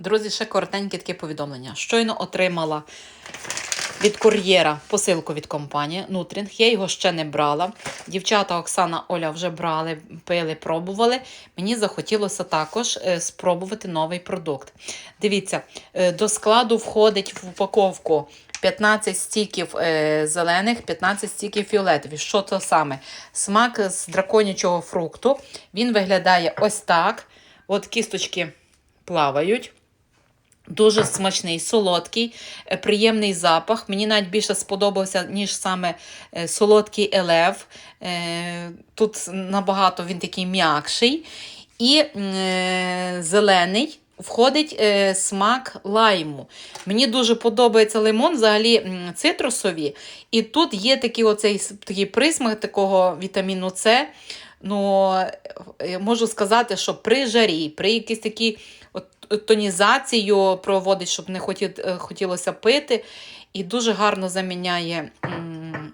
Друзі, ще коротеньке таке повідомлення. Щойно отримала від кур'єра посилку від компанії Нутрінг. Я його ще не брала. Дівчата Оксана Оля вже брали, пили, пробували. Мені захотілося також е, спробувати новий продукт. Дивіться, е, до складу входить в упаковку 15 стіків е, зелених, 15 стіків фіолетових. Що це саме? Смак з драконячого фрукту. Він виглядає ось так. От кісточки плавають. Дуже смачний, солодкий, е, приємний запах. Мені навіть більше сподобався, ніж саме е, солодкий елев. Е, Тут набагато він такий м'якший. І зелений входить смак лайму. Мені дуже подобається лимон, взагалі цитрусові. І тут є такий, оцей, такий присмак такого вітаміну С. Ну, можу сказати, що при жарі, при якійсь такій от, тонізацію проводить, щоб не е, хотілося пити. І дуже гарно заміняє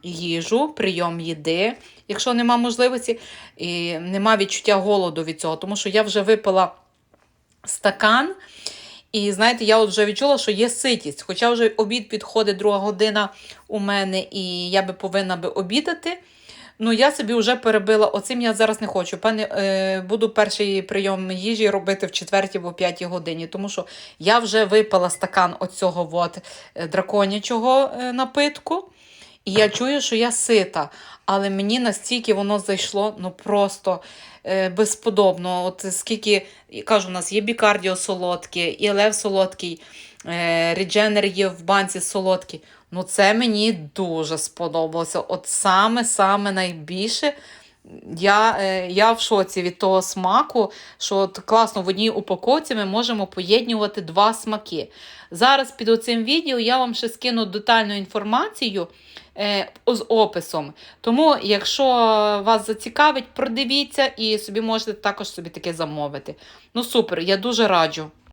їжу, прийом їди, якщо нема можливості, і нема відчуття голоду від цього. Тому що я вже випила стакан. І знаєте, я от вже відчула, що є ситість. Хоча вже обід підходить друга година у мене, і я би повинна би обідати. Ну, я собі вже перебила, оцим я зараз не хочу. Пане, е, буду перший прийом їжі робити в 4 або 5 годині, тому що я вже випила стакан оцього от, е, драконячого е, напитку. І я чую, що я сита, але мені настільки воно зайшло, ну просто е, безподобно. От скільки, кажу, у нас є бікардіо солодке, і лев солодкий, е, редженер є в банці солодкий. Ну, це мені дуже сподобалося. От саме-саме найбільше. Я, е, я в шоці від того смаку, що от класно в одній упаковці ми можемо поєднувати два смаки. Зараз під оцим відео я вам ще скину детальну інформацію е, з описом. Тому, якщо вас зацікавить, продивіться і собі можете також собі таке замовити. Ну супер, я дуже раджу.